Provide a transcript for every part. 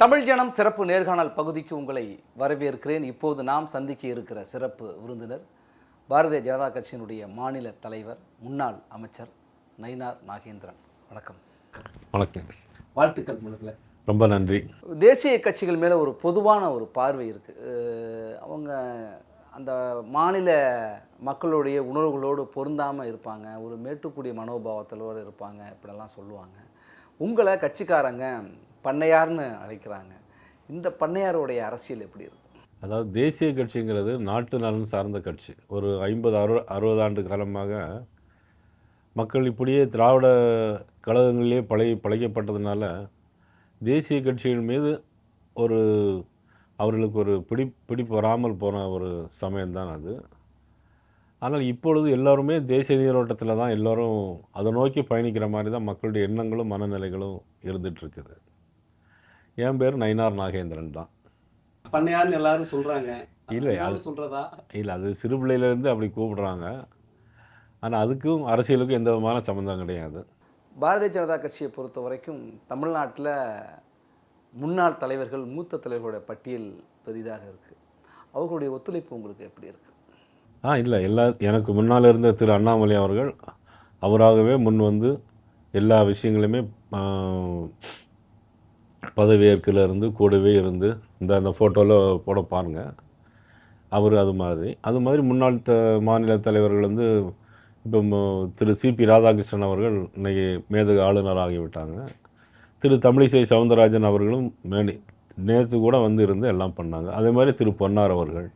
தமிழ் ஜனம் சிறப்பு நேர்காணல் பகுதிக்கு உங்களை வரவேற்கிறேன். இப்போது நாம் சந்திக்க இருக்கிற சிறப்பு விருந்தினர் பாரதிய ஜனதா கட்சியினுடைய மாநில தலைவர் முன்னாள் அமைச்சர் நயினார் நாகேந்திரன். வணக்கம். வணக்கம். வாழ்த்துக்கள் முதல்ல ரொம்ப நன்றி. தேசிய கட்சிகள் மேலே ஒரு பொதுவான ஒரு பார்வை இருக்குது அவங்க அந்த மாநில மக்களுடைய உணர்வுகளோடு பொருந்தாமல் இருப்பாங்க. ஒரு மேட்டுக்குடி மனோபாவத்திலோடு இருப்பாங்க இப்படிலாம் சொல்லுவாங்க. உங்களை கட்சிக்காரங்க பண்ணையார்னு அழைக்கிறாங்க. இந்த பண்ணையாருடைய அரசியல் எப்படி இருக்கும் அதாவது தேசிய கட்சிங்கிறது நாட்டு நலன் சார்ந்த கட்சி. ஒரு ஐம்பது அறு அறுபது ஆண்டு காலமாக மக்கள் இப்படியே திராவிட கழகங்களிலே பழகி பழகப்பட்டதுனால தேசிய கட்சிகள் மீது ஒரு அவர்களுக்கு ஒரு பிடி பிடிப்பு வராமல் போன ஒரு சமயம்தான் அது. ஆனால் இப்பொழுது எல்லோருமே தேசிய நீரோட்டத்தில் தான் எல்லோரும் அதை நோக்கி பயணிக்கிற மாதிரி தான் மக்களுடைய எண்ணங்களும் மனநிலைகளும் இருந்துகிட்ருக்குது என் பேர் நயினார் நாகேந்திரன் தான். பண்ணையார்னு எல்லாரும் சொல்கிறாங்க இல்லை, அது- சொல்கிறதா இல்லை அது சிறு பிள்ளையிலேருந்து அப்படி கூப்பிடுறாங்க. ஆனால் அதுக்கும் அரசியலுக்கும் எந்த விதமான சம்மந்தம் கிடையாது. பாரதிய ஜனதா கட்சியை பொறுத்த வரைக்கும் தமிழ்நாட்டில் முன்னாள் தலைவர்கள் மூத்த தலைவர்களுடைய பட்டியல் பெரிதாக இருக்குது அவர்களுடைய ஒத்துழைப்பு உங்களுக்கு எப்படி இருக்குது ஆ இல்லை எல்லா எனக்கு முன்னால் இருந்த திரு அண்ணாமலை அவர்கள் அவராகவே முன் வந்து எல்லா விஷயங்களையுமே பதவியேற்கில் இருந்து கூடவே இருந்து இந்த அந்த ஃபோட்டோவில் போட பாருங்கள் அவர் அது மாதிரி. அது மாதிரி முன்னாள் த மாநில தலைவர்கள் வந்து இப்போ திரு சிபி ராதாகிருஷ்ணன் அவர்கள் இன்றைக்கி மேதக ஆளுநர் ஆகிவிட்டாங்க. திரு தமிழிசை சவுந்தரராஜன் அவர்களும் மேடி நேற்று கூட வந்து இருந்து எல்லாம் பண்ணாங்க. அதே மாதிரி திரு பொன்னார் அவர்கள்.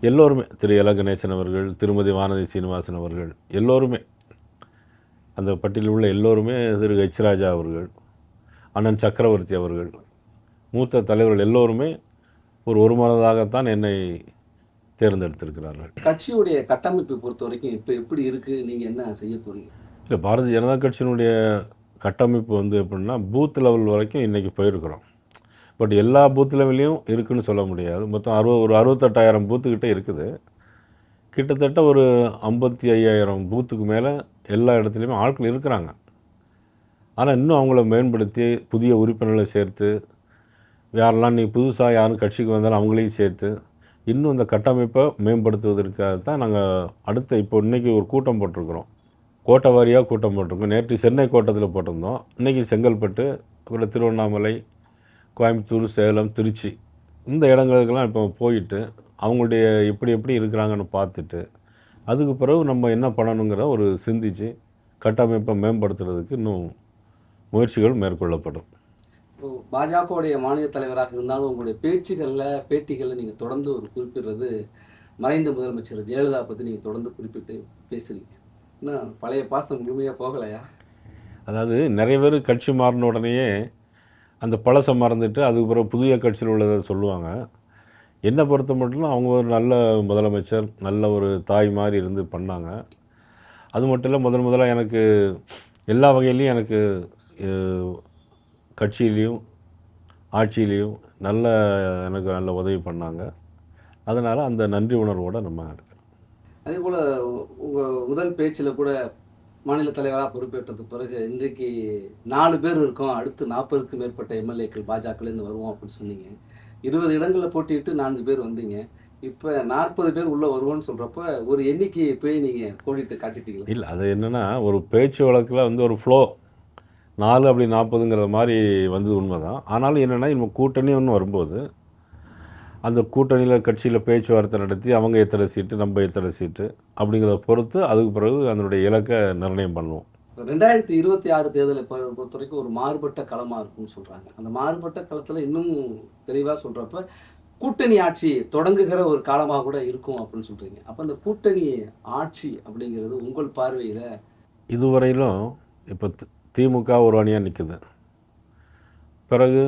எல்லோருமே திரு எல. கணேசன் அவர்கள் திருமதி வானதி சீனிவாசன் அவர்கள் எல்லோருமே அந்த பட்டியலில் உள்ள எல்லோருமே திரு ஹெச் ராஜா அவர்கள் அண்ணன் சக்கரவர்த்தி அவர்கள். மூத்த தலைவர்கள் எல்லோருமே ஒரு ஒரு மனதாகத்தான் என்னை தேர்ந்தெடுத்திருக்கிறார்கள். கட்சியுடைய கட்டமைப்பை பொறுத்த வரைக்கும் இப்போ எப்படி இருக்குது நீங்கள் என்ன செய்ய போகிறீங்க இல்லை பாரதிய ஜனதா கட்சியினுடைய கட்டமைப்பு வந்து எப்படின்னா பூத் லெவல் வரைக்கும் இன்றைக்கி போயிருக்கிறோம். பட் எல்லா பூத் லெவல்லையும் இருக்குன்னு சொல்ல முடியாது. மொத்தம் அறுபது ஒரு அறுபத்தெட்டாயிரம் பூத்துக்கிட்ட இருக்குது. கிட்டத்தட்ட ஒரு ஐம்பத்தி ஐயாயிரம் பூத்துக்கு மேலே எல்லா இடத்துலையுமே ஆட்கள் இருக்கிறாங்க. ஆனால் இன்னும் அவங்கள மேம்படுத்தி புதிய உறுப்பினர்களை சேர்த்து யாரெல்லாம் நீ புதுசாக யாரும் கட்சிக்கு வந்தாலும் அவங்களையும் சேர்த்து இன்னும் இந்த கட்டமைப்பை மேம்படுத்துவதற்காக தான் நாங்கள் அடுத்த இப்போ இன்றைக்கி ஒரு கூட்டம் போட்டிருக்கிறோம். கோட்டை வாரியாக கூட்டம் போட்டிருக்கோம். நேற்று சென்னை கோட்டத்தில் போட்டிருந்தோம். இன்றைக்கி செங்கல்பட்டு அப்புறம் திருவண்ணாமலை கோயம்புத்தூர் சேலம் திருச்சி இந்த இடங்களுக்கெல்லாம் இப்போ போயிட்டு அவங்களுடைய எப்படி எப்படி இருக்கிறாங்கன்னு பார்த்துட்டு அதுக்கு பிறகு நம்ம என்ன பண்ணணுங்கிற ஒரு சிந்திச்சு கட்டமைப்பை மேம்படுத்துறதுக்கு இன்னும் முயற்சிகள் மேற்கொள்ளப்படும். பாஜகவுடைய மாநில தலைவராக இருந்தாலும் உங்களுடைய பேச்சுகளில் பேட்டிகளில் நீங்கள் தொடர்ந்து ஒரு குறிப்பிடுறது மறைந்த முதலமைச்சர் ஜெயலலிதா பற்றி நீங்கள் தொடர்ந்து குறிப்பிட்டு பேசுறீங்க. இன்னும் பழைய பாசம் முழுமையாக போகலையா? அதாவது நிறைய பேர் கட்சி மாறின உடனேயே அந்த பழசை மறந்துட்டு அதுக்கு பிறகு புதிய கட்சியில் உள்ளதை சொல்லுவாங்க. என்னை பொறுத்த மட்டும் அவங்க ஒரு நல்ல முதலமைச்சர் நல்ல ஒரு தாய் மாதிரி இருந்து பண்ணாங்க. அது மட்டும் இல்லை முதல் முதலாக எனக்கு எல்லா வகையிலையும் எனக்கு கட்சியிலையும் ஆட்சியிலையும் நல்ல எனக்கு நல்ல உதவி பண்ணாங்க. அதனால் அந்த நன்றி உணர்வோடு நம்ம இருக்கிறோம் அதே போல் உங்கள் முதல் பேச்சில் கூட மாநில தலைவராக பொறுப்பேற்றதுக்கு பிறகு இன்றைக்கு நாலு பேர் இருக்கோம் அடுத்து நாற்பதுக்கும் மேற்பட்ட எம்எல்ஏக்கள் பாஜகலேருந்து வருவோம் அப்படின்னு சொன்னீங்க. இருபது இடங்களில் போட்டியிட்டு நான்கு பேர் வந்தீங்க. இப்போ நாற்பது பேர் உள்ளே வருவோம்னு சொல்கிறப்ப ஒரு எண்ணிக்கையை போய் நீங்கள் கோடிட்டு காட்டிட்டீங்களா? இல்லை அது என்னென்னா ஒரு பேச்சு வழக்கில் வந்து ஒரு ஃப்ளோ நாலு அப்படி நாற்பதுங்கிற மாதிரி வந்தது உண்மைதான். ஆனாலும் என்னென்னா நம்ம கூட்டணி ஒன்று வரும்போது அந்த கூட்டணியில் கட்சியில் பேச்சுவார்த்தை நடத்தி அவங்க எத்தனை சீட்டு நம்ம எத்தனை சீட்டு அப்படிங்கிறத பொறுத்து அதுக்கு பிறகு அதனுடைய இலக்கை நிர்ணயம் பண்ணுவோம். ரெண்டாயிரத்தி இருபத்தி ஆறு தேர்தலை பொறுத்த வரைக்கும் ஒரு மாறுபட்ட களமாக இருக்கும்னு சொல்கிறாங்க அந்த மாறுபட்ட களத்தில் இன்னும் தெளிவாக சொல்கிறப்ப கூட்டணி ஆட்சி தொடங்குகிற ஒரு காலமாக கூட இருக்கும் அப்படின்னு சொல்கிறீங்க அப்போ அந்த கூட்டணி ஆட்சி அப்படிங்கிறது உங்கள் பார்வையில் இதுவரையிலும் இப்போ திமுக ஒரு அணியாக நிற்குது பிறகு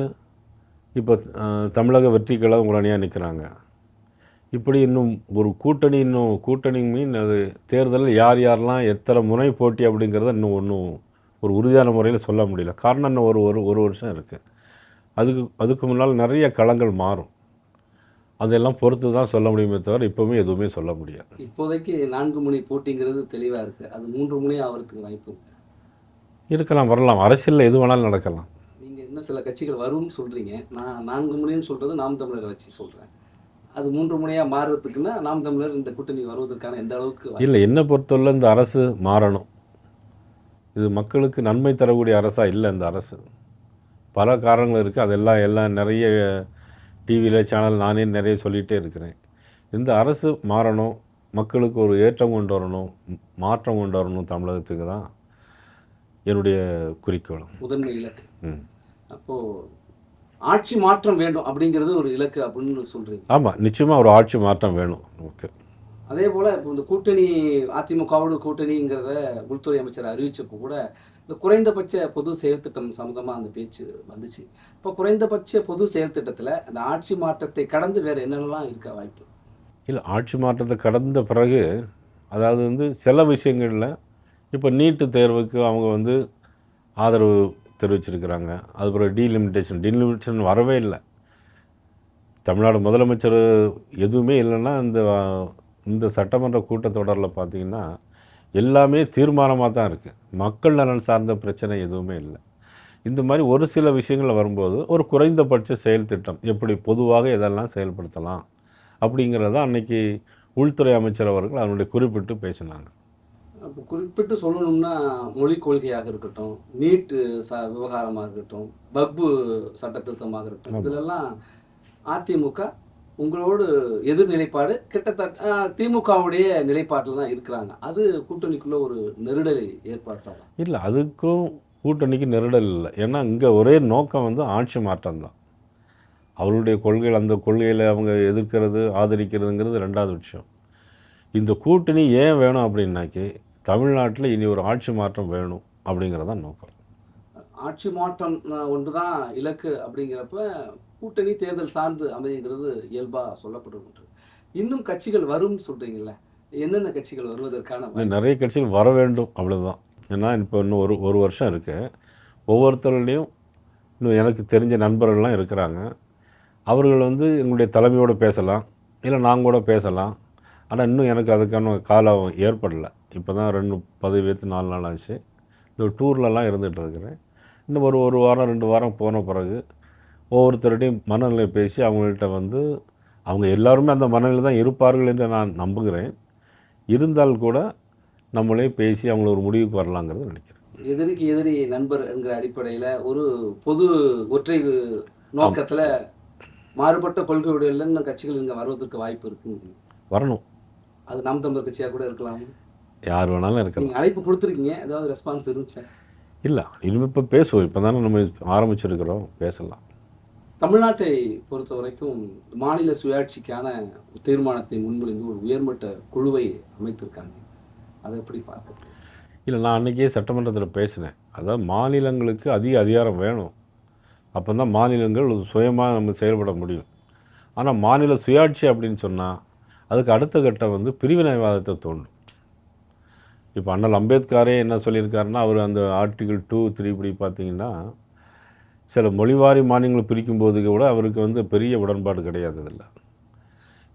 இப்போ தமிழக வெற்றி கழகம் ஒரு அணியாக நிற்கிறாங்க இப்படி இன்னும் ஒரு கூட்டணி இன்னும் கூட்டணி மீன் அது தேர்தலில் யார் யாரெல்லாம் எத்தனை முறை போட்டி அப்படிங்கிறத இன்னும் ஒன்றும் ஒரு உறுதியான முறையில் சொல்ல முடியல. காரணம் இன்னும் ஒரு ஒரு ஒரு வருஷம் இருக்குது அதுக்கு அதுக்கு முன்னால் நிறைய களங்கள் மாறும். அதெல்லாம் பொறுத்து தான் சொல்ல முடியுமே தவிர இப்போவுமே எதுவுமே சொல்ல முடியாது. இப்போதைக்கு நான்கு மணி போட்டிங்கிறது தெளிவாக இருக்குது அது மூன்று மணி ஆகிறதுக்கு வாய்ப்பு இருக்கலாம் வரலாம். அரசியலில் எது வேணாலும் நடக்கலாம். நீங்கள் இன்னும் சில கட்சிகள் வரும்னு சொல்கிறீங்க நான் நான்கு முனைன்னு சொல்கிறது நாம் தமிழரை வச்சு சொல்கிறேன் அது மூன்று முனையாக மாறுறதுக்குன்னா நாம் தமிழர் இந்த கூட்டணி வருவதற்கான எந்த அளவுக்கு? இல்லை என்னை பொறுத்தவரை இந்த அரசு மாறணும். இது மக்களுக்கு நன்மை தரக்கூடிய அரசாக இல்லை இந்த அரசு. பல காரணங்கள் இருக்குது அதெல்லாம் எல்லாம் நிறைய டிவியில் சேனல் நானே நிறைய சொல்லிகிட்டே இருக்கிறேன். இந்த அரசு மாறணும். மக்களுக்கு ஒரு ஏற்றம் கொண்டு வரணும். மாற்றம் கொண்டு வரணும் தமிழகத்துக்கு தான். என்னுடைய குறிக்கோள் முதன்மை இலக்கு. அப்போது ஆட்சி மாற்றம் வேண்டும் அப்படிங்கிறது ஒரு இலக்கு அப்படின்னு சொல்கிறீங்க ஆமாம் நிச்சயமாக ஒரு ஆட்சி மாற்றம் வேணும் ஓகே அதே போல் இப்போ இந்த கூட்டணி அதிமுகவோட கூட்டணிங்கிறத உள்துறை அமைச்சர் அறிவிச்சப்போ கூட இந்த குறைந்தபட்ச பொது செயல் திட்டம் சம்மந்தமாக அந்த பேச்சு வந்துச்சு. இப்போ குறைந்தபட்ச பொது செயல் திட்டத்தில் அந்த ஆட்சி மாற்றத்தை கடந்து வேறு என்னென்னலாம் இருக்க வாய்ப்பு? இல்லை ஆட்சி மாற்றத்தை கடந்த பிறகு அதாவது வந்து சில விஷயங்களில் இப்போ நீட்டு தேர்வுக்கு அவங்க வந்து ஆதரவு தெரிவிச்சிருக்கிறாங்க. அதுபோல் டீலிமிட்டேஷன் டீலிமிட்டேஷன் வரவே இல்லை. தமிழ்நாடு முதலமைச்சர் எதுவுமே இல்லைன்னா இந்த இந்த சட்டமன்ற கூட்டத்தொடரில் பார்த்தீங்கன்னா எல்லாமே தீர்மானமாக தான் இருக்குது மக்கள் நலன் சார்ந்த பிரச்சனை எதுவுமே இல்லை. இந்த மாதிரி ஒரு சில விஷயங்கள் வரும்போது ஒரு குறைந்தபட்ச செயல் திட்டம் எப்படி பொதுவாக எதெல்லாம் செயல்படுத்தலாம் அப்படிங்கிறத அன்னைக்கு உள்துறை அமைச்சர் அவர்கள் அதனுடைய குறிப்பிட்டு பேசினாங்க. அப்போ குறிப்பிட்டு சொல்லணும்னா மொழிக் கொள்கையாக இருக்கட்டும் நீட்டு ச விவகாரமாக இருக்கட்டும் பப்பு சட்டத்திருத்தமாக இருக்கட்டும் இதிலெல்லாம் அதிமுக உங்களோடு எதிர் நிலைப்பாடு கிட்டத்தட்ட திமுகவுடைய நிலைப்பாட்டில் தான் இருக்கிறாங்க. அது கூட்டணிக்குள்ள ஒரு நெருடலை ஏற்படுத்தலாம். இல்லை அதுக்கும் கூட்டணிக்கு நெருடல் இல்லை. ஏன்னா இங்கே ஒரே நோக்கம் வந்து ஆட்சி மாற்றம் தான். அவருடைய கொள்கைகள் அந்த கொள்கையில் அவங்க எதிர்க்கிறது ஆதரிக்கிறதுங்கிறது ரெண்டாவது விஷயம். இந்த கூட்டணி ஏன் வேணும் அப்படின்னாக்கி தமிழ்நாட்டில் இனி ஒரு ஆட்சி மாற்றம் வேணும் அப்படிங்கிறது தான் நோக்கம். ஆட்சி மாற்றம் ஒன்று தான் இலக்கு அப்படிங்கிறப்ப கூட்டணி தேர்தல் சார்ந்து அமையுங்கிறது இயல்பாக சொல்லப்படுகின்றது இன்னும் கட்சிகள் வரும் சொல்றீங்கல்ல என்னென்ன கட்சிகள் வருவதற்கான நிறைய கட்சிகள் வர வேண்டும் அவ்வளவுதான். ஏன்னா இப்போ இன்னும் ஒரு ஒரு வருஷம் இருக்கு. ஒவ்வொருத்தருடையும் இன்னும் எனக்கு தெரிஞ்ச நண்பர்கள்லாம் இருக்கிறாங்க. அவர்கள் வந்து எங்களுடைய தலைமையோடு பேசலாம் இல்லை நாங்கள் கூட பேசலாம். ஆனால் இன்னும் எனக்கு அதுக்கான காலம் ஏற்படலை. இப்போ தான் ரெண்டு பதவி ஏற்று நாலு நாள் ஆச்சு. இந்த டூர்லலாம் இருந்துகிட்டு இருக்கிறேன் இன்னும் ஒரு ஒரு வாரம் ரெண்டு வாரம் போன பிறகு ஒவ்வொருத்தருடையும் மனநிலை பேசி அவங்கள்ட்ட வந்து அவங்க எல்லாருமே அந்த மனநிலை தான் இருப்பார்கள் என்று நான் நம்புகிறேன். இருந்தால் கூட நம்மளே பேசி அவங்கள ஒரு முடிவுக்கு வரலாங்கிறது நினைக்கிறேன். எதிரிக்கு எதிரி நண்பர் என்கிற அடிப்படையில் ஒரு பொது ஒற்றை நோக்கத்துல மாறுபட்ட கொள்கையுடைய கட்சிகள் இங்க வருவதற்கு வாய்ப்பு இருக்கு வரணும். அது நாம் தமிழர் கட்சியா கூட இருக்கலாம். யார் வேணாலும் இருக்கலாம். அழைப்பு கொடுத்துருக்கீங்க ஏதாவது ரெஸ்பான்ஸ் இருந்துச்சா? இல்லை இனிமேல் இப்போ பேசுவோம். இப்போ தானே நம்ம ஆரம்பிச்சிருக்கிறோம் பேசலாம். தமிழ்நாட்டை பொறுத்த வரைக்கும் மாநில சுயாட்சிக்கான தீர்மானத்தை முன்மொழிந்து ஒரு உயர்மட்ட குழுவை அமைத்திருக்காங்க. அதை எப்படி பார்க்க இல்லை நான் அன்றைக்கே சட்டமன்றத்தில் பேசினேன். அதாவது மாநிலங்களுக்கு அதிக அதிகாரம் வேணும். அப்போ தான் மாநிலங்கள் சுயமாக நம்ம செயல்பட முடியும். ஆனால் மாநில சுயாட்சி அப்படின்னு சொன்னால் அதுக்கு அடுத்த கட்டம் வந்து பிரிவினைவாதத்தை தோண்டும். இப்போ அண்ணல் அம்பேத்கரே என்ன சொல்லியிருக்காருன்னா அவர் அந்த ஆர்டிகிள் டூ த்ரீ இப்படி பார்த்தீங்கன்னா சில மொழிவாரி மாநிலங்களை பிரிக்கும்போது கூட அவருக்கு வந்து பெரிய உடன்பாடு கிடையாது அதில்.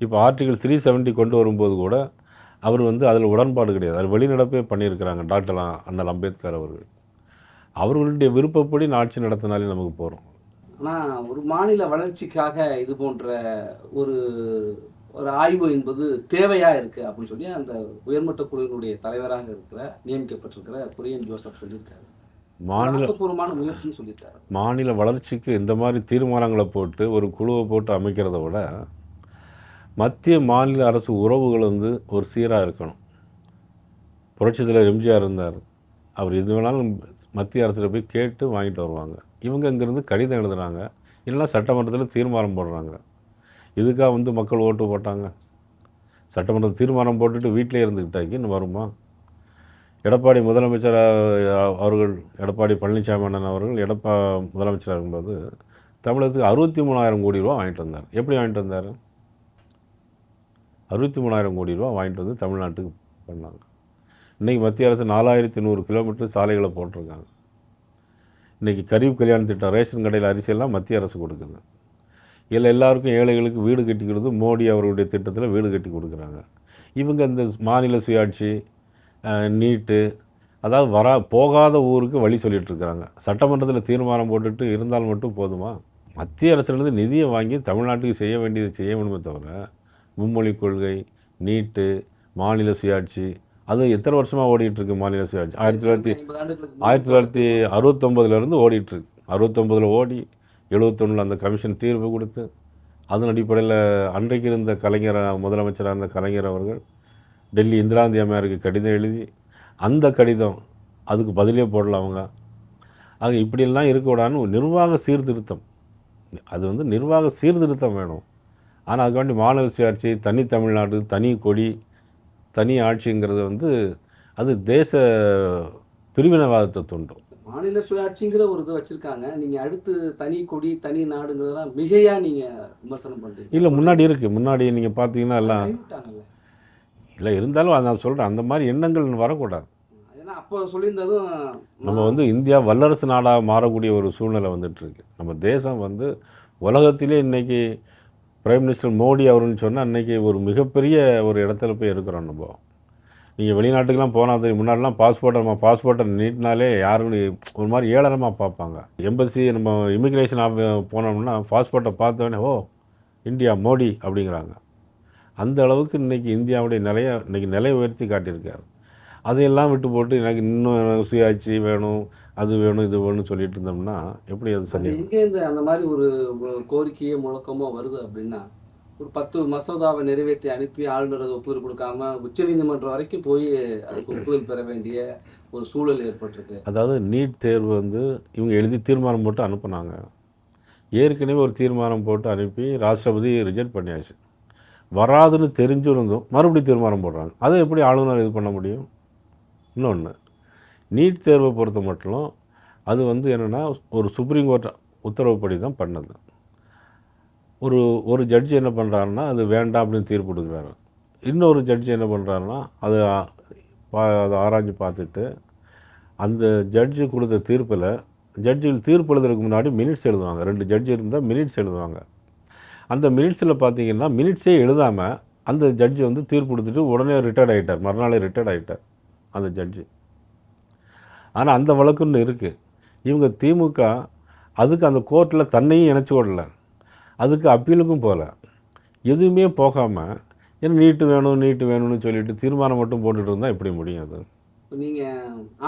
இப்போ ஆர்டிகிள் த்ரீ செவன்ட்டி கொண்டு வரும்போது கூட அவர் வந்து அதில் உடன்பாடு கிடையாது. அது வெளிநடப்பே பண்ணியிருக்கிறாங்க டாக்டர் அண்ணல் அம்பேத்கர் அவர்கள். அவர்களுடைய விருப்பப்படி ஆட்சி நடத்தினாலே நமக்கு போகிறோம் ஆனால் ஒரு மாநில வளர்ச்சிக்காக இது போன்ற ஒரு ஒரு ஆய்வு என்பது தேவையா இருக்கு அப்படின்னு சொல்லி அந்த உயர்மட்ட குழுவினுடைய தலைவராக இருக்கிற நியமிக்கப்பட்டிருக்கிற குரியன் ஜோசப் சொல்லியிருக்காரு. மாநில ஆக்கப்பூர்வமான முயற்சின்னு சொல்லியிருக்காரு. மாநில வளர்ச்சிக்கு இந்த மாதிரி தீர்மானங்களை போட்டு ஒரு குழுவை போட்டு அமைக்கிறத விட மத்திய மாநில அரசு உறவுகள் வந்து ஒரு சீராக இருக்கணும். புரட்சித் தலைவர் எம்ஜிஆர் இருந்தார். அவர் எது வேணாலும் மத்திய அரசில் போய் கேட்டு வாங்கிட்டு வருவாங்க. இவங்க இங்கேருந்து கடிதம் எழுதுறாங்க. இல்லைன்னா சட்டமன்றத்தில் தீர்மானம் போடுறாங்க. இதுக்காக வந்து மக்கள் ஓட்டு போட்டாங்க? சட்டமன்ற தீர்மானம் போட்டுட்டு வீட்டிலே இருந்துக்கிட்டாக்கின்னு வருமா? எடப்பாடி முதலமைச்சர் அவர்கள் எடப்பாடி பழனிசாமி அண்ணன் அவர்கள் எடப்பா முதலமைச்சராக இருக்கும்போது தமிழகத்துக்கு அறுபத்தி மூணாயிரம் கோடி ரூபா வாங்கிட்டு வந்தார். எப்படி வாங்கிட்டு வந்தார்? அறுபத்தி மூணாயிரம் கோடி ரூபா வாங்கிட்டு வந்து தமிழ்நாட்டுக்கு பண்ணாங்க. இன்றைக்கி மத்திய அரசு நாலாயிரத்தி நூறு கிலோமீட்டர் சாலைகளை போட்டிருக்காங்க. இன்றைக்கி கரீப் கல்யாண திட்டம் ரேஷன் கடையில் அரிசியெல்லாம் மத்திய அரசு கொடுக்குது. இதில் எல்லாருக்கும் ஏழைகளுக்கு வீடு கட்டி கொடுத்து மோடி அவருடைய திட்டத்தில் வீடு கட்டி கொடுக்குறாங்க. இவங்க இந்த மாநில சுயாட்சி நீட்டு அதாவது வரா போகாத ஊருக்கு வழி சொல்லிட்டு இருக்கிறாங்க. சட்டமன்றத்தில் தீர்மானம் போட்டுட்டு இருந்தால் மட்டும் போதுமா? மத்திய அரசிலிருந்து நிதியை வாங்கி தமிழ்நாட்டுக்கு செய்ய வேண்டியதை செய்ய வேண்டுமே தவிர மும்மொழி கொள்கை நீட்டு மாநில சுயாட்சி அது எத்தனை வருஷமாக ஓடிட்டு இருக்கு மாநில சுயாட்சி? ஆயிரத்தி தொள்ளாயிரத்தி ஆயிரத்தி தொள்ளாயிரத்தி அறுபத்தொம்பதுலேருந்து ஓடிட்டுருக்கு அறுபத்தொம்பதில் ஓடி எழுபத்தொன்னில் அந்த கமிஷன் தீர்ப்பு கொடுத்து அதன் அடிப்படையில் அன்றைக்கு இருந்த கலைஞர் முதலமைச்சராக இருந்த கலைஞர் அவர்கள் டெல்லி இந்திராந்தி அம்மையாருக்கு கடிதம் எழுதி அந்த கடிதம் அதுக்கு பதிலே போடல அவங்க. ஆக இப்படியெல்லாம் இருக்கக்கூடாதுன்னு நிர்வாக சீர்திருத்தம். அது வந்து நிர்வாக சீர்திருத்தம் வேணும். ஆனால் அதுக்கு வேண்டி மாநில சுயாட்சி தனி தமிழ்நாடு தனி கொடி தனி ஆட்சிங்கிறது வந்து அது தேச பிரிவினைவாதத்தை தூண்டும். மாநில சுயாட்சிங்கிற ஒரு இது வச்சிருக்காங்க. நீங்க அடுத்து தனி கொடி தனி நாடுங்கிறதெல்லாம் மிகையா நீங்க விமர்சனம் பண்றீங்க. இல்லை முன்னாடி இருக்குது முன்னாடி நீங்கள் பார்த்தீங்கன்னா எல்லாம் இல்லை இருந்தாலும் நான் சொல்கிறேன் அந்த மாதிரி எண்ணங்கள் வரக்கூடாது. ஏன்னா அப்போ சொல்லியிருந்ததும் நம்ம வந்து இந்தியா வல்லரசு நாடாக மாறக்கூடிய ஒரு சூழ்நிலை வந்துட்டு இருக்கு நம்ம தேசம் வந்து உலகத்திலே இன்னைக்கு பிரைம் மினிஸ்டர் மோடி அவருன்னு சொன்னால் அன்னைக்கு ஒரு மிகப்பெரிய ஒரு இடத்துல போய் இருக்கிறோம் நம்ம. நீங்கள் வெளிநாட்டுக்கெலாம் போனால் தெரியும் முன்னாடிலாம் பாஸ்போர்ட்டை நம்ம பாஸ்போர்ட்டை நீட்டினாலே யாரும் ஒரு மாதிரி ஏளனமாக பார்ப்பாங்க. எம்பசி நம்ம இமிக்ரேஷன் ஆஃப் போனோம்னா பாஸ்போர்ட்டை பார்த்தோன்னே ஓ இந்தியா மோடி அப்படிங்கிறாங்க. அந்த அளவுக்கு இன்றைக்கி இந்தியாவுடைய நிலையை இன்றைக்கி நிலையை உயர்த்தி காட்டியிருக்காரு. அதையெல்லாம் விட்டு போட்டு எனக்கு இன்னும் சுயாட்சி வேணும் அது வேணும் இது வேணும்னு சொல்லிட்டு இருந்தோம்னா எப்படி அது சரி? எங்கேருந்து அந்த மாதிரி ஒரு கோரிக்கையே முழக்கமாக வருது அப்படின்னா ஒரு பத்து மசோதாவை நிறைவேற்றி அனுப்பி ஆளுநர் ஒப்புதல் கொடுக்காம உச்சநீதிமன்றம் வரைக்கும் போய் அதுக்கு ஒப்புதல் பெற வேண்டிய ஒரு சூழல் ஏற்பட்டிருக்கு. அதாவது நீட் தேர்வு வந்து இவங்க எழுதி தீர்மானம் போட்டு அனுப்புனாங்க. ஏற்கனவே ஒரு தீர்மானம் போட்டு அனுப்பி ராஷ்டிரபதி ரிஜெக்ட் பண்ணியாச்சு. வராதுன்னு தெரிஞ்சிருந்தும் மறுபடியும் தீர்மானம் போடுறாங்க. அதை எப்படி ஆளுநர் இது பண்ண முடியும்? இன்னொன்று நீட் தேர்வை பொறுத்த மட்டும் அது வந்து என்னென்னா ஒரு சுப்ரீம் கோர்ட் உத்தரவுப்படி தான் பண்ணது. ஒரு ஒரு ஜட்ஜி என்ன பண்ணுறாருன்னா அது வேண்டாம் அப்படின்னு தீர்ப்பு கொடுக்குறாரு. இன்னொரு ஜட்ஜி என்ன பண்ணுறாருன்னா அது பா- அதை ஆராய்ஞ்சு பார்த்துட்டு அந்த ஜட்ஜு கொடுத்த தீர்ப்பில் ஜட்ஜிகள் தீர்ப்பு எழுதுறதுக்கு முன்னாடி மினிட்ஸ் எழுதுவாங்க. ரெண்டு ஜட்ஜி இருந்தால் மினிட்ஸ் எழுதுவாங்க. அந்த மினிட்ஸில் பார்த்தீங்கன்னா மினிட்ஸே எழுதாமல் அந்த ஜட்ஜி வந்து தீர்ப்பு கொடுத்துட்டு உடனே ரிட்டையர்ட் ஆகிட்டார் மறுநாளே ரிட்டையர்ட் ஆகிட்டார் அந்த ஜட்ஜி ஆனால் அந்த வழக்குன்னு இருக்குது இவங்க திமுக அதுக்கு அந்த கோர்ட்டில் தன்னையும் இணைச்சி விடலை அதுக்கு அப்பீலுக்கும் போகல. எதுவுமே போகாமல் ஏன்னா நீட்டு வேணும் நீட்டு வேணும்னு சொல்லிட்டு தீர்மானம் மட்டும் போட்டுட்டு இருந்தால் எப்படி முடியும் அது. இப்ப நீங்க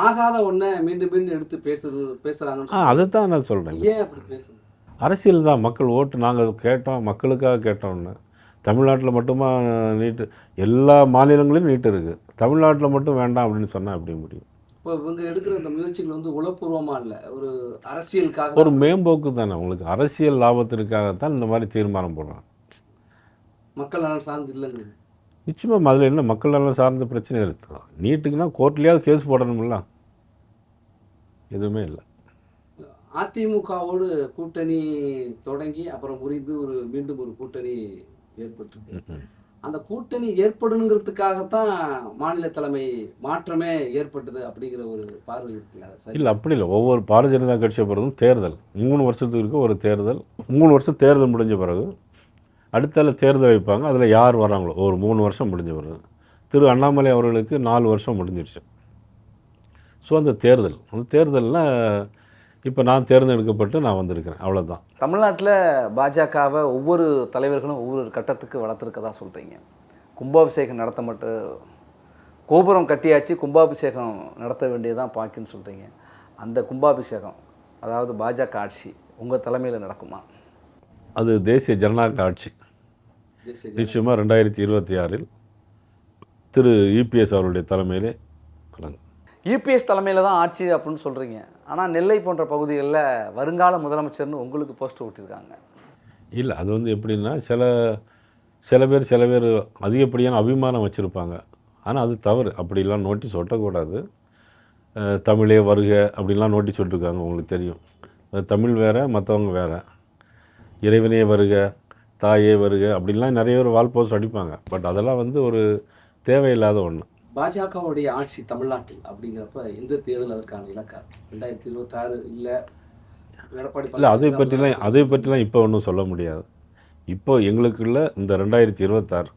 ஆகாத ஒண்ண மீண்டும் மீண்டும் எடுத்து பேசுறது பேசுறாங்கன்னு ஆ அதை தான் நான் சொல்கிறேன் ஏன் அப்படி பேசுறது? அரசியல் தான் மக்கள் ஓட்டு நாங்கள் கேட்டோம் மக்களுக்காக கேட்டோம்னு. தமிழ்நாட்டில் மட்டுமா நீட்டு எல்லா மாநிலங்களிலும் நீட்டு இருக்குது தமிழ்நாட்டில் மட்டும் வேண்டாம் அப்படின்னு சொன்னால் எப்படி முடியும்? இப்போ இவங்க எடுக்கிற இந்த முயற்சிகள் வந்து உளப்பூர்வமா இல்ல. ஒரு அரசியலுக்காக ஒரு மேம்போக்கு தானே. உங்களுக்கு அரசியல் லாபத்திற்காகத்தான் இந்த மாதிரி தீர்மானம் போடுறாங்க. மக்கள் நலன் சார்ந்து இல்லைங்க. நிச்சயமாக அதில் என்ன? மக்கள் நலன் சார்ந்த பிரச்சனை இருக்கு. நீட்டுக்குன்னா கோர்ட்லேயாவது கேஸ் போடணும்ல. எதுவுமே இல்லை. அதிமுகவோடு கூட்டணி தொடங்கி அப்புறம் முறிந்து ஒரு மீண்டும் ஒரு கூட்டணி ஏற்பட்டிருக்கு. அந்த கூட்டணி ஏற்படணுங்கிறதுக்காகத்தான் மாநில தலைமை மாற்றமே ஏற்பட்டது அப்படிங்கிற ஒரு பார்வை இருக்குல்ல இல்லை அப்படி இல்லை. ஒவ்வொரு பாரதிய ஜனதா கட்சியை பொறுத்தும் தேர்தல். மூணு வருஷத்துக்கு இருக்க ஒரு தேர்தல். மூணு வருஷம் தேர்தல் முடிஞ்ச பிறகு அடுத்தால தேர்தல் வைப்பாங்க. அதில் யார் வராங்களோ ஒரு மூணு வருஷம் முடிஞ்ச பிறகு. திரு அண்ணாமலை அவர்களுக்கு நாலு வருஷம் முடிஞ்சிருச்சு. ஸோ அந்த தேர்தல். அந்த தேர்தலில் இப்போ நான் தேர்ந்தெடுக்கப்பட்டு நான் வந்திருக்கிறேன். அவ்வளோதான் தமிழ்நாட்டில் பாஜகவை ஒவ்வொரு தலைவர்களும் ஒவ்வொரு கட்டத்துக்கு வளர்த்துருக்கதா சொல்கிறீங்க கும்பாபிஷேகம் நடத்த மட்டும் கோபுரம் கட்டியாச்சு கும்பாபிஷேகம் நடத்த வேண்டியதான் பாக்கின்னு சொல்கிறீங்க அந்த கும்பாபிஷேகம் அதாவது பாஜக ஆட்சி உங்கள் தலைமையில் நடக்குமா? அது தேசிய ஜனநாயக ஆட்சி. நிச்சயமாக ரெண்டாயிரத்தி இருபத்தி ஆறில் திரு இபிஎஸ் அவருடைய தலைமையிலே வழங்கும் யூபிஎஸ் தலைமையில் தான் ஆட்சி அப்படின்னு சொல்கிறீங்க ஆனால் நெல்லை போன்ற பகுதிகளில் வருங்கால முதலமைச்சர்னு உங்களுக்கு போஸ்டர் விட்டிருக்காங்க இல்லை அது வந்து எப்படின்னா சில சில பேர் சில பேர் அதிகப்படியான அபிமானம் வச்சுருப்பாங்க. ஆனால் அது தவறு. அப்படிலாம் நோட்டீஸ் ஒட்டக்கூடாது. தமிழே வருக அப்படின்லாம் நோட்டீஸ் விட்டுருக்காங்க உங்களுக்கு தெரியும். தமிழ் வேறு மற்றவங்க வேறு. இறைவனே வருக தாயே வருக அப்படின்லாம் நிறைய பேர் வால் போஸ்ட் அடிப்பாங்க. பட் அதெல்லாம் வந்து ஒரு தேவையில்லாத ஒன்று பாஜகவுடைய ஆட்சி தமிழ்நாட்டில் அப்படிங்கிறப்ப எந்த தேர்தல் அதற்கான இலக்கா ரெண்டாயிரத்தி இருபத்தாறு இல்லை எடப்பாடி இல்லை அதை பற்றிலாம் அதை பற்றிலாம் இப்போ ஒன்றும் சொல்ல முடியாது. இப்போ எங்களுக்குள்ள இந்த ரெண்டாயிரத்தி இருபத்தாறு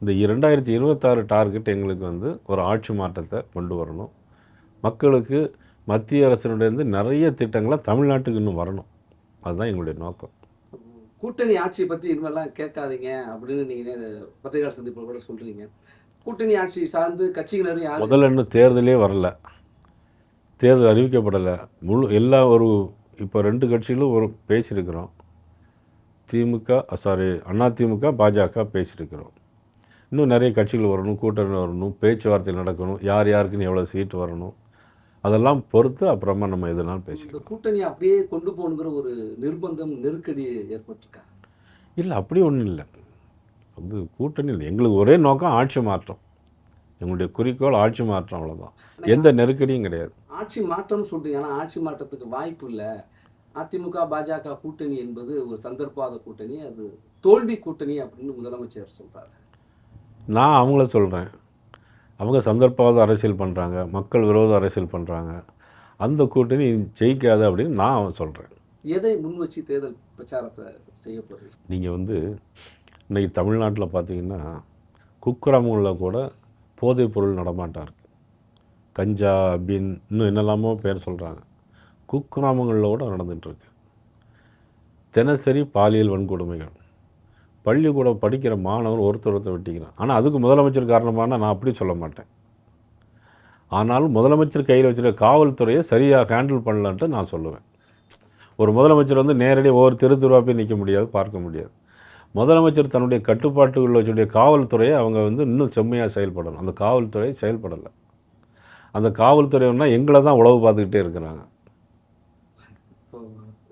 இந்த ரெண்டாயிரத்தி இருபத்தாறு டார்கெட் எங்களுக்கு வந்து ஒரு ஆட்சி மாற்றத்தை கொண்டு வரணும். மக்களுக்கு மத்திய அரசினுடையந்து நிறைய திட்டங்களை தமிழ்நாட்டுக்கு இன்னும் வரணும். அதுதான் எங்களுடைய நோக்கம். கூட்டணி ஆட்சியை பற்றி இனிமேல்லாம் கேட்காதீங்க அப்படின்னு நீங்கள் பத்திரிகை சந்திப்பில் கூட சொல்கிறீங்க கூட்டணி ஆட்சி சார்ந்து கட்சியினரும் யாரும் முதல்ல இன்னும் தேர்தலே வரல. தேர்தல் அறிவிக்கப்படலை. முழு எல்லா ஒரு இப்போ ரெண்டு கட்சிகளும் ஒரு பேசியிருக்கிறோம். திமுக சாரி அதிமுக பாஜக பேசியிருக்கிறோம். இன்னும் நிறைய கட்சிகள் வரணும் கூட்டணி வரணும் பேச்சுவார்த்தை நடக்கணும் யார் யாருக்குன்னு எவ்வளோ சீட்டு வரணும் அதெல்லாம் பொறுத்து அப்புறமா நம்ம எதுனாலும் பேசிக்கலாம் இந்த கூட்டணியை அப்படியே கொண்டு போகணுங்கிற ஒரு நிர்பந்தம் நெருக்கடி ஏற்பட்டிருக்கா? இல்லை அப்படி ஒன்றும் இல்லை. வந்து கூட்டணி இல்லை. எங்களுக்கு ஒரே நோக்கம் ஆட்சி மாற்றம். எங்களுடைய குறிக்கோள் ஆட்சி மாற்றம் அவ்வளோதான் எந்த நெருக்கடியும் கிடையாது. ஆட்சி மாற்றம்னு சொல்றீங்க. ஆனால் ஆட்சி மாற்றத்துக்கு வாய்ப்பு இல்லை. அதிமுக பாஜக கூட்டணி என்பது ஒரு சந்தர்ப்பாத கூட்டணி. அது தோல்வி கூட்டணி அப்படின்னு முதலமைச்சர் சொல்றாரு. நான் அவங்கள சொல்கிறேன் அவங்க சந்தர்ப்பவாத அரசியல் பண்ணுறாங்க மக்கள் விரோத அரசியல் பண்ணுறாங்க அந்த கூட்டணி ஜெயிக்காது அப்படின்னு நான் சொல்கிறேன் எதை முன் வச்சு தேர்தல் பிரச்சாரத்தை செய்ய நீங்கள் வந்து இன்றைக்கி தமிழ்நாட்டில் பார்த்தீங்கன்னா குக்கிராமங்களில் கூட போதைப் பொருள் நடமாட்டம் இருக்குது கஞ்சா பின் இன்னும் என்னெல்லாமோ பேர் சொல்கிறாங்க குக்கிராமங்களில் கூட நடந்துகிட்ருக்கு தினசரி பாலியல் வன்கொடுமைகள். பள்ளிக்கூடம் படிக்கிற மாணவர் ஒருத்தர் ஒருத்தர் வெட்டிக்கிறான். ஆனால் அதுக்கு முதலமைச்சர் காரணமான நான் அப்படி சொல்ல மாட்டேன். ஆனாலும் முதலமைச்சர் கையில் வச்சிருக்க காவல்துறையை சரியாக ஹேண்டில் பண்ணலான்ட்டு நான் சொல்லுவேன். ஒரு முதலமைச்சர் வந்து நேரடியாக ஒவ்வொரு தெரு தெருவா போய் நிற்க முடியாது பார்க்க முடியாது. முதலமைச்சர் தன்னுடைய கட்டுப்பாட்டுக்குள்ள வச்சுடைய காவல்துறையை அவங்க வந்து இன்னும் செம்மையாக செயல்படணும். அந்த காவல்துறை செயல்படலை. அந்த காவல்துறைன்னா எங்களை தான் உளவு பார்த்துக்கிட்டே இருக்கிறாங்க.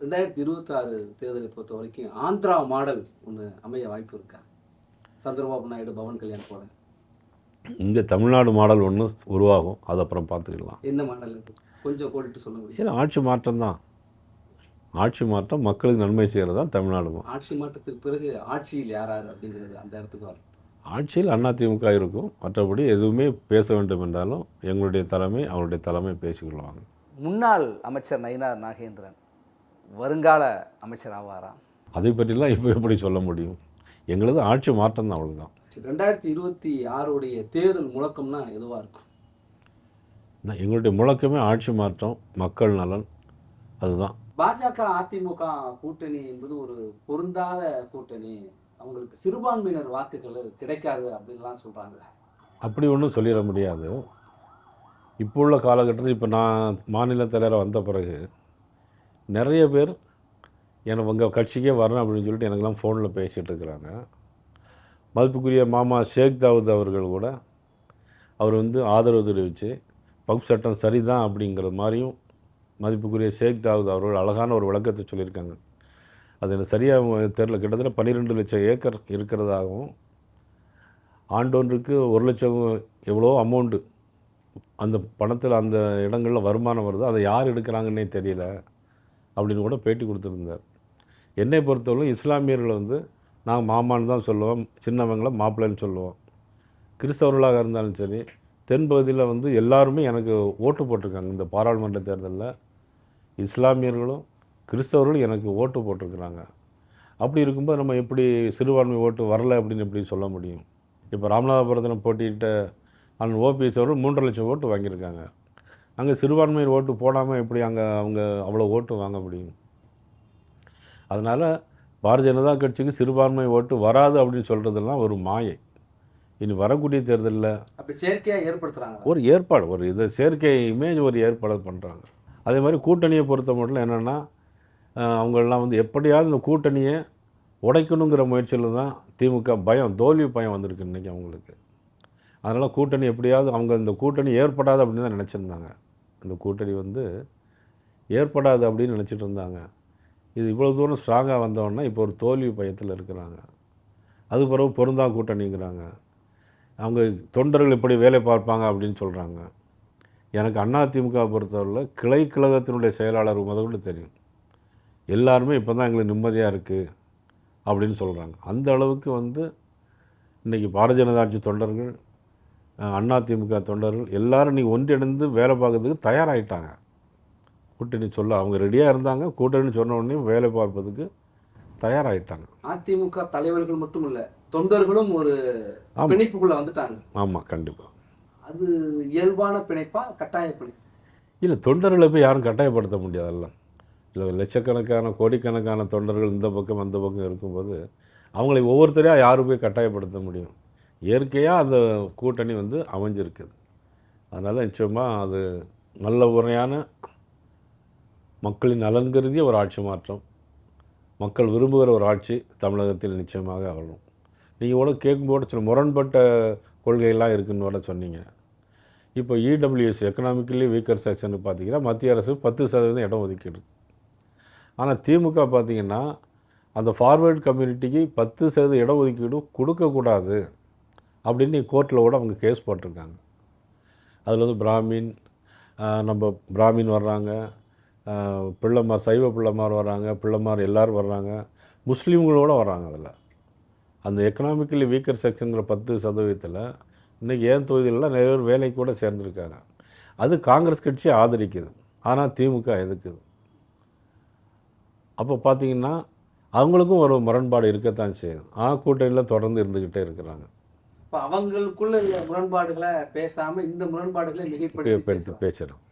ரெண்டாயிரத்தி இருபத்தாறு தேர்தலை பொறுத்த வரைக்கும் ஆந்திரா மாடல் ஒன்று அமைய வாய்ப்பு இருக்கா? சந்திரபாபு நாயுடு பவன் கல்யாண் போல. இங்கே தமிழ்நாடு மாடல் ஒன்று உருவாகும். அது அப்புறம் பார்த்துக்கலாம். என்ன மாடல் கொஞ்சம் கோடிட்டு சொல்ல முடியும்? ஏன்னா ஆட்சி மாற்றம் தான். ஆட்சி மாற்றம் மக்களுக்கு நன்மை செய்கிறது தான் தமிழ்நாடு ஆட்சி மாற்றத்துக்கு பிறகு ஆட்சியில் யார் யார் அப்படிங்கிறது அந்த இடத்துக்கு வரும் ஆட்சியில் அதிமுக இருக்கும். மற்றபடி எதுவுமே பேச வேண்டும் என்றாலும் எங்களுடைய தலைமை அவருடைய தலைமை பேசிக்கொள்வாங்க. முன்னாள் அமைச்சர் நயினார் நாகேந்திரன் வருங்கால அமைச்சர் ஆவாரா? அதை பற்றிலாம் இப்போ எப்படி சொல்ல முடியும்? எங்களது ஆட்சி மாற்றம் தான் அவ்வளோதான் ரெண்டாயிரத்தி இருபத்தி ஆறுடைய தேர்தல் முழக்கம்னா எதுவாக இருக்கும்? நான் எங்களுடைய முழக்கமே ஆட்சி மாற்றம் மக்கள் நலன் அதுதான். பாஜக அதிமுக கூட்டணி என்பது ஒரு பொருந்தாத கூட்டணி. அவங்களுக்கு சிறுபான்மையினர் வாக்குகள் கிடைக்காது அப்படின்லாம் சொல்கிறாங்க அப்படி ஒன்றும் சொல்லிட முடியாது. இப்போ உள்ள காலகட்டத்தில் இப்போ நான் மாநில தலைவராக வந்த பிறகு நிறைய பேர் எனக்கு உங்கள் கட்சிக்கே வரணும் அப்படின்னு சொல்லிட்டு எனக்கெல்லாம் ஃபோனில் பேசிகிட்டு இருக்கிறாங்க. மதிப்புக்குரிய மாமா ஷேக் தாவூத் அவர்கள் கூட அவர் வந்து ஆதரவு தெரிவித்து பகுப்பு சட்டம் சரிதான் அப்படிங்கிற மாதிரியும் மதிப்புக்குரிய ஷேக் தாவூத் அவர்கள் அழகான ஒரு விளக்கத்தை சொல்லியிருக்காங்க. அது எனக்கு சரியாக தெரில கிட்டத்தட்ட பன்னிரெண்டு லட்சம் ஏக்கர் இருக்கிறதாகவும் ஆண்டொன்றுக்கு ஒரு லட்சம் எவ்வளோ அமௌண்ட்டு அந்த பணத்தில் அந்த இடங்களில் வருமானம் வருது அதை யார் எடுக்கிறாங்கன்னே தெரியல அப்படின்னு கூட பேட்டி கொடுத்துருந்தார். என்னை பொறுத்தவரை இஸ்லாமியர்களை வந்து நாங்கள் மாமான்னு தான் சொல்லுவோம் சின்னவங்களை மாப்பிள்ளைன்னு சொல்லுவோம். கிறிஸ்தவர்களாக இருந்தாலும் சரி தென்பகுதியில் வந்து எல்லாருமே எனக்கு ஓட்டு போட்டிருக்காங்க இந்த பாராளுமன்ற தேர்தலில். இஸ்லாமியர்களும் கிறிஸ்தவர்களும் எனக்கு ஓட்டு போட்டிருக்கிறாங்க. அப்படி இருக்கும்போது நம்ம எப்படி சிறுபான்மை ஓட்டு வரல அப்படின்னு எப்படி சொல்ல முடியும்? இப்போ ராமநாதபுரத்தில் போட்டியிட்ட அண்ணன் ஓபிஎஸ் அவர்கள் மூன்றரை லட்சம் ஓட்டு வாங்கியிருக்காங்க. அங்கே சிறுபான்மையர் ஓட்டு போடாமல் எப்படி அங்கே அவங்க அவ்வளோ ஓட்டு வாங்க முடியும்? அதனால் பாரதிய ஜனதா கட்சிக்கு சிறுபான்மை ஓட்டு வராது அப்படின்னு சொல்கிறதெல்லாம் ஒரு மாயை. இனி வரக்கூடிய தேர்தலில் அப்படி செயற்கையாக ஏற்படுத்துறாங்க ஒரு ஏற்பாடு ஒரு இது செயற்கை இமேஜ் ஒரு ஏற்பாடு பண்ணுறாங்க அதே மாதிரி கூட்டணியை பொறுத்த மட்டும் என்னென்னா அவங்களெலாம் வந்து எப்படியாவது இந்த கூட்டணியை உடைக்கணுங்கிற முயற்சியில் தான் திமுக பயம் தோல்வி பயம் வந்திருக்கு இன்றைக்கி அவங்களுக்கு. அதனால் கூட்டணி எப்படியாவது அவங்க இந்த கூட்டணி ஏற்படாது அப்படின்னு தான் நினச்சிருந்தாங்க. இந்த கூட்டணி வந்து ஏற்படாது அப்படின்னு நினச்சிட்டு இருந்தாங்க. இது இவ்வளோ தூரம் ஸ்ட்ராங்காக வந்தோடனே இப்போ ஒரு தோல்வி பயத்தில் இருக்கிறாங்க. அது பிறகு பொருந்தா கூட்டணிங்கிறாங்க. அவங்க தொண்டர்கள் எப்படி வேலை பார்ப்பாங்க அப்படின்னு சொல்கிறாங்க எனக்கு அதிமுக பொறுத்தவரையில் கிளை கழகத்தினுடைய செயலாளர் முதல்கொண்டு தெரியும். எல்லாருமே இப்போ தான் எங்களுக்கு நிம்மதியாக இருக்குது அப்படின்னு சொல்கிறாங்க அந்த அளவுக்கு வந்து இன்றைக்கி பாரதிய ஜனதா கட்சி தொண்டர்கள் அதிமுக தொண்டர்கள் எல்லாரும் இன்றைக்கி ஒன்றிணைந்து வேலை பார்க்கறதுக்கு தயாராகிட்டாங்க கூட்டணி சொல்ல அவங்க ரெடியாக இருந்தாங்க. கூட்டணி சொன்ன உடனே வேலை பார்ப்பதுக்கு தயாராகிட்டாங்க அதிமுக தலைவர்கள் மட்டும் இல்ல தொண்டர்களும் ஒரு. பிணைப்புக்குள்ள வந்துட்டாங்க. ஆமாம் கண்டிப்பாக அது இயல்பான பிணைப்பா கட்டாய பிணைப்பு. இல்லை தொண்டர்களை போய் யாரும் கட்டாயப்படுத்த முடியாதுல்ல. இல்லை லட்சக்கணக்கான கோடிக்கணக்கான தொண்டர்கள் இந்த பக்கம் அந்த பக்கம் இருக்கும்போது அவங்களை ஒவ்வொருத்தரையாக யாரும் போய் கட்டாயப்படுத்த முடியும்? இயற்கையாக அந்த கூட்டணி வந்து அமைஞ்சிருக்குது. அதனால் நிச்சயமாக அது நல்ல முறையான மக்களின் நலன் கருதிய ஒரு ஆட்சி மாற்றம். மக்கள் விரும்புகிற ஒரு ஆட்சி தமிழகத்தில் நிச்சயமாக ஆகணும் நீங்கள் கூட கேட்கும்போது சில முரண்பட்ட கொள்கையெல்லாம் இருக்குன்னு கூட சொன்னீங்க. இப்போ இடபிள்யூஎஸ் எக்கனாமிக்கலி வீக்கர் செக்ஷன் பார்த்தீங்கன்னா மத்திய அரசு பத்து சதவீதம் இடம் ஒதுக்கீடு ஆனால் திமுக பார்த்தீங்கன்னா அந்த ஃபார்வேர்டு கம்யூனிட்டிக்கு பத்து சதவீத இட ஒதுக்கீடு கொடுக்கக்கூடாது அப்படின்னு கோர்ட்டில் கூட அவங்க கேஸ் போட்டிருக்காங்க. அதில் வந்து பிராமின் நம்ம பிராமின் வர்றாங்க. பிள்ளைமார் சைவ பிள்ளைமார் வர்றாங்க. பிள்ளைமார் எல்லோரும் வர்றாங்க. முஸ்லீம்களோட வர்றாங்க அதில். அந்த எக்கனாமிக்கலி வீக்கர் செக்ஷனுங்கிற பத்து சதவீதத்தில் இன்றைக்கி ஏன் தொகுதியிலலாம் நிறைய பேர் வேலைக்கு கூட சேர்ந்துருக்காங்க. அது காங்கிரஸ் கட்சி ஆதரிக்குது. ஆனால் திமுக எதுக்குது? அப்போ பார்த்தீங்கன்னா அவங்களுக்கும் ஒரு முரண்பாடு இருக்கத்தான் செய்யுது. ஆ கூட்டணியில் தொடர்ந்து இருந்துக்கிட்டே இருக்கிறாங்க. இப்போ அவங்களுக்குள்ள முரண்பாடுகளை பேசாம இந்த முரண்பாடுகளை மிகைப்படுத்தி. பேசுகிறோம்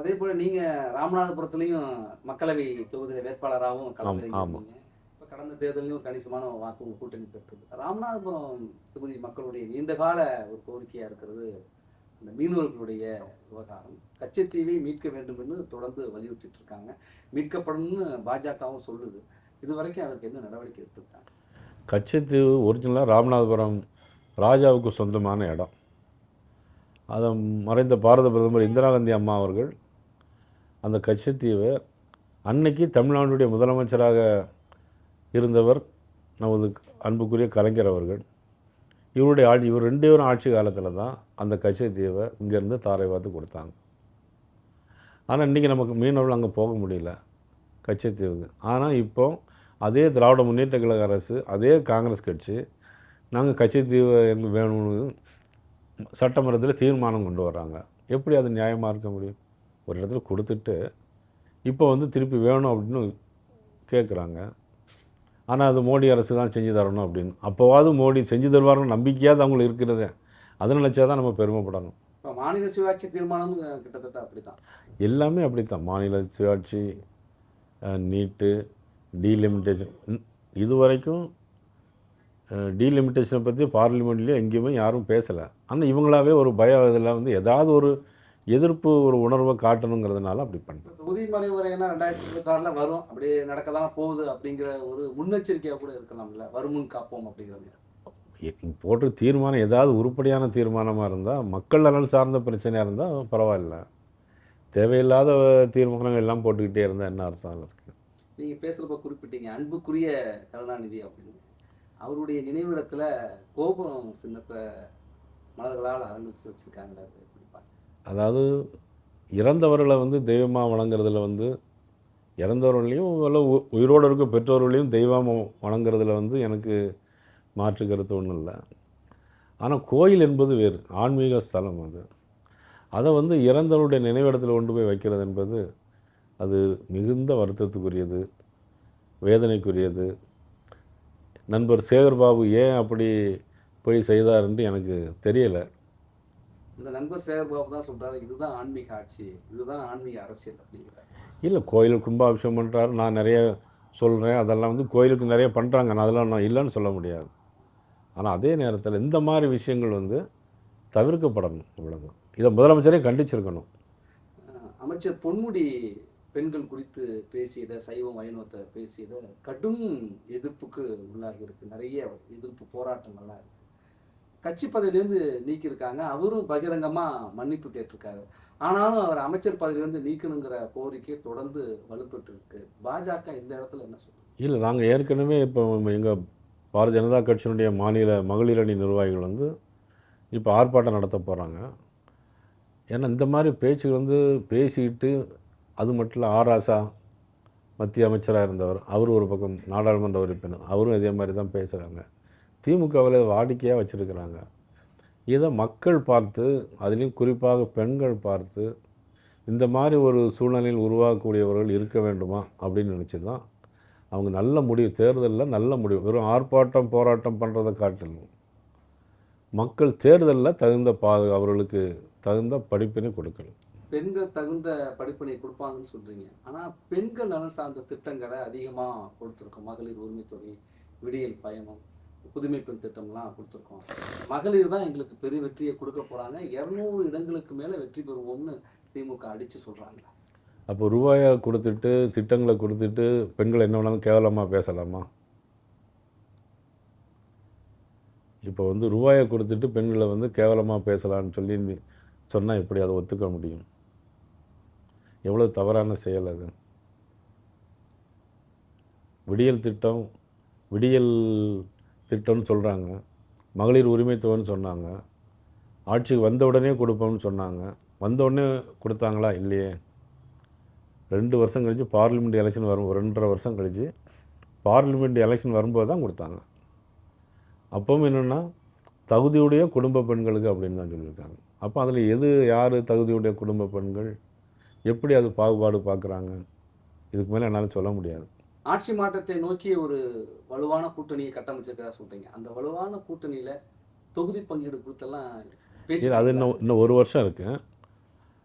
அதே போல நீங்க ராமநாதபுரத்துலயும் மக்களவை தொகுதியில வேட்பாளராகவும் ஆமா. கடந்த தேர்தலையும் கணிசமான வாக்கு கூட்டணி பெற்றது. ராமநாதபுரம் தொகுதி மக்களுடைய நீண்டகால ஒரு கோரிக்கையா இருக்கிறது. இந்த மீனவர்களுடைய விவகாரம். கச்சத்தீவை மீட்க வேண்டும் என்று தொடர்ந்து வலியுறுத்திட்டு இருக்காங்க மீட்கப்படும்னு பாஜகவும் சொல்லுது. இது வரைக்கும் அதுக்கு என்ன நடவடிக்கை எடுத்துருக்காங்க? கச்சத்தீவு ஒரிஜினலாக ராமநாதபுரம் ராஜாவுக்கு சொந்தமான இடம். அதை மறைந்த பாரத பிரதமர் இந்திரா காந்தி அம்மா அவர்கள் அந்த கச்சத்தீவை அன்னைக்கு தமிழ்நாட்டுடைய முதலமைச்சராக இருந்தவர் நமது அன்புக்குரிய கலைஞர் அவர்கள். இவருடைய ஆட்சி இவர் ரெண்டு பேரும் ஆட்சி காலத்தில் தான் அந்த கச்சத்தீவை இங்கேருந்து தாரை பார்த்து கொடுத்தாங்க. ஆனால் இன்றைக்கி நமக்கு மீனவர்கள் அங்கே போக முடியல கச்சத்தீவுக்கு ஆனால் இப்போ அதே திராவிட முன்னேற்ற கழக அரசு அதே காங்கிரஸ் கட்சி நாங்கள் கச்சத்தீவு எங்களுக்கு வேணும்னு சட்டமன்றத்தில் தீர்மானம் கொண்டு வர்றாங்க. எப்படி அது நியாயமாக இருக்க முடியும்? ஒரு இடத்துல கொடுத்துட்டு இப்போ வந்து திருப்பி வேணும் அப்படின்னு கேட்குறாங்க ஆனால் அது மோடி அரசு தான் செஞ்சு தரணும் அப்படின்னு. அப்போவாவது மோடி செஞ்சு தருவாருன்னு நம்பிக்கையாவது அவங்களுக்கு இருக்கிறதே. அதை நினச்சா தான் நம்ம பெருமைப்படணும். இப்போ மாநில சுயாட்சி தீர்மானமும் கிட்டத்தட்ட அப்படிதான் எல்லாமே அப்படித்தான். மாநில சுயாட்சி நீட்டு டீலிமிட்டேஷன் இது வரைக்கும் டீலிமிட்டேஷனை பற்றி பார்லிமெண்ட்லேயும் எங்கேயுமே யாரும் பேசலை. ஆனால் இவங்களாவே ஒரு பய இதில் வந்து ஏதாவது ஒரு எதிர்ப்பு ஒரு உணர்வை காட்டணுங்கிறதுனால அப்படி பண்ணுறேன் தொகுதி மறைமுறைனா ரெண்டாயிரத்தி இருபத்தாறில் வரும் அப்படியே நடக்க தான் போகுது அப்படிங்கிற ஒரு முன்னெச்சரிக்கையாக கூட இருக்கலாம்ல. வருமுன் காப்போம் அப்படிங்கிறது. போட்டு தீர்மானம் ஏதாவது உருப்படியான தீர்மானமாக இருந்தால் மக்கள் நலன் சார்ந்த பிரச்சனையாக இருந்தால் பரவாயில்ல. தேவையில்லாத தீர்மானங்கள் எல்லாம் போட்டுக்கிட்டே இருந்தால் என்ன அர்த்தம் இருக்குது நீங்கள் பேசுகிறப்ப குறிப்பிட்டீங்க அன்புக்குரிய கருணாநிதி அப்படின்னு. அவருடைய நினைவிடத்தில் கோபுரம் சின்னத்தை மலர்களால் ஆரம்பிச்சு வச்சுருக்காங்களே? அதாவது இறந்தவர்களை வந்து தெய்வமாக வணங்குறதுல வந்து இறந்தவர்களையும் இல்லை உ- உயிரோடு இருக்க பெற்றோர்களையும் தெய்வமாக வணங்குறதுல வந்து எனக்கு மாற்று கருத்து ஒன்றும் இல்லை. ஆனால் கோயில் என்பது வேறு ஆன்மீக ஸ்தலம் அது. அதை வந்து இறந்தவருடைய நினைவிடத்தில் கொண்டு போய் வைக்கிறது என்பது அது மிகுந்த வருத்தத்துக்குரியது வேதனைக்குரியது. நண்பர் சேகர் பாபு ஏன் அப்படி போய் செய்தாருன்ட்டு எனக்கு தெரியலை. இந்த நண்பர் சேகர்பாபு தான் சொல்றாரு இதுதான் ஆன்மீக ஆட்சி இதுதான் ஆன்மீக அரசியல் அப்படிங்கிறார். இல்லை கோயிலுக்கு கும்பாபிஷேகம் பண்ணுறாரு நான் நிறைய சொல்கிறேன் அதெல்லாம் வந்து கோயிலுக்கு நிறைய பண்ணுறாங்க நான் அதெல்லாம் நான் இல்லைன்னு சொல்ல முடியாது. ஆனால் அதே நேரத்தில் இந்த மாதிரி விஷயங்கள் வந்து தவிர்க்கப்படணும் அவ்வளோதான் இதை முதலமைச்சரே கண்டிச்சிருக்கணும். அமைச்சர் பொன்முடி பெண்கள் குறித்து பேசியதை சைவம் வைணவத்தை பேசியதை கடும் எதிர்ப்புக்கு உள்ளாகி இருக்கு. நிறைய எதிர்ப்பு போராட்டங்கள்லாம் இருக்கு. கட்சி பதவியிலேருந்து நீக்கியிருக்காங்க. அவரும் பகிரங்கமாக மன்னிப்பு கேட்டிருக்காரு. ஆனாலும் அவர் அமைச்சர் பதவியிலேருந்து நீக்கணுங்கிற கோரிக்கை தொடர்ந்து வலுப்பட்டு இருக்கு பாஜக இந்த இடத்துல என்ன சொல்லுது இல்லை நாங்கள் ஏற்கனவே இப்போ எங்கள் பாரதிய ஜனதா கட்சியினுடைய மாநில மகளிர் அணி நிர்வாகிகள் வந்து இப்போ ஆர்ப்பாட்டம் நடத்த போகிறாங்க ஏன்னா இந்த மாதிரி பேச்சுகள் வந்து பேசிக்கிட்டு அது மட்டும் இல்லை ஆராசா மத்திய அமைச்சராக இருந்தவர் அவர் ஒரு பக்கம் நாடாளுமன்ற உறுப்பினர் அவரும் இதே மாதிரி தான் பேசுகிறாங்க திமுகவில் வாடிக்கையாக வச்சுருக்கிறாங்க. இதை மக்கள் பார்த்து அதுலேயும் குறிப்பாக பெண்கள் பார்த்து இந்த மாதிரி ஒரு சூழ்நிலையில் உருவாக்கக்கூடியவர்கள் இருக்க வேண்டுமா அப்படின்னு நினச்சி தான் அவங்க நல்ல முடிவு தேர்தலில் நல்ல முடிவு வெறும் ஆர்ப்பாட்டம் போராட்டம் பண்ணுறதை காட்டிலும் மக்கள் தேர்தலில் தகுந்த பா அவர்களுக்கு தகுந்த படிப்பினை கொடுக்கணும். பெண்கள் தகுந்த படிப்பினை கொடுப்பாங்கன்னு சொல்கிறீங்க ஆனால் பெண்கள் நலன் சார்ந்த திட்டங்களை அதிகமாக கொடுத்துருக்கோம். மகளிர் உரிமை தொகை விடியல் பயணம் புதுமை பெண் திட்டம்லாம் கொடுத்துருக்கோம். மகளிர் தான் எங்களுக்கு பெரிய வெற்றியை கொடுக்க போகிறாங்க இரநூறு இடங்களுக்கு மேலே வெற்றி பெறுவோம்னு திமுக அடித்து சொல்கிறாங்க அப்போ ரூபாயை கொடுத்துட்டு திட்டங்களை கொடுத்துட்டு பெண்கள் என்ன வேணாலும் கேவலமாக பேசலாமா? இப்போ வந்து ரூபாயை கொடுத்துட்டு பெண்களை வந்து கேவலமாக பேசலான்னு சொல்லி சொன்னால் எப்படி அதை ஒத்துக்க முடியும்? எவ்வளோ தவறான செயல் அது? விடியல் திட்டம் விடியல் திட்டம்னு சொல்கிறாங்க மகளிர் உரிமைத்துவம்னு சொன்னாங்க. ஆட்சிக்கு வந்த உடனே கொடுப்போம்னு சொன்னாங்க. வந்த உடனே கொடுத்தாங்களா? இல்லையே. ரெண்டு வருஷம் கழித்து பார்லிமெண்ட் எலெக்ஷன் வரும் ரெண்டரை வருஷம் கழித்து பார்லிமெண்ட் எலெக்ஷன் வரும்போது தான் கொடுத்தாங்க. அப்பவும் என்னென்னா தகுதியுடைய குடும்ப பெண்களுக்கு அப்படின்னு தான் சொல்லியிருக்காங்க. அப்போ அதில் எது யார் தகுதியுடைய குடும்ப பெண்கள்? எப்படி அது பாகுபாடு பார்க்குறாங்க இதுக்கு மேலே என்னால் சொல்ல முடியாது. ஆட்சி மாற்றத்தை நோக்கி ஒரு வலுவான கூட்டணியை கட்டமைச்சிருக்கதா சொல்றீங்க. அந்த வலுவான கூட்டணியில தொகுதி பங்கீடு கொடுத்தெல்லாம் பேசி அது இன்னும் இன்னும் ஒரு வருஷம் இருக்குது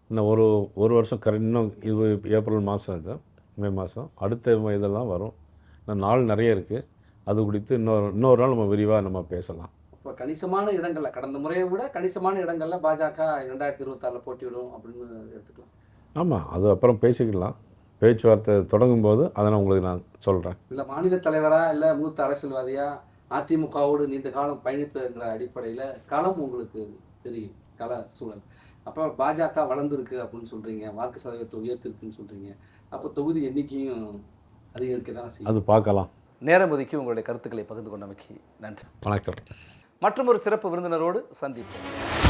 இன்னும் ஒரு ஒரு வருஷம் கரெக்ட் இன்னும் இது ஏப்ரல் மாதம் இது மே மாதம் அடுத்த இதெல்லாம் வரும். இன்னும் நாள் நிறைய இருக்குது அது குறித்து இன்னொரு இன்னொரு நாள் நம்ம விரிவாக நம்ம பேசலாம். இப்போ கணிசமான இடங்கள்ல கடந்த முறையை விட கணிசமான இடங்கள்ல பாஜக இரண்டாயிரத்தி இருபத்தாறுல போட்டியிடும் அப்படின்னு எடுத்துக்கலாம். ஆமாம் அது அப்புறம் பேசிக்கலாம். பேச்சுவார்த்தை தொடங்கும் போது அதை நான் உங்களுக்கு நான் சொல்கிறேன் இல்ல மாநில தலைவரா இல்ல மூத்த அரசியல்வாதியா அதிமுகவோடு நீண்ட காலம் பயணித்தங்கிற அடிப்படையில களம் உங்களுக்கு தெரியும் கள சூழல். அப்போ பாஜக வளர்ந்துருக்கு அப்படின்னு சொல்றீங்க வாக்கு சதவீதத்தை உயர்த்திருக்குன்னு சொல்றீங்க. அப்போ தொகுதி எண்ணிக்கையும் அதிகரிக்க தான் செய்யும் அது பார்க்கலாம். நேரம் ஒதுக்கி உங்களுடைய கருத்துக்களை பகிர்ந்து கொண்டமைக்கு நன்றி. வணக்கம். மற்றும் ஒரு சிறப்பு விருந்தினரோடு சந்திப்போம்.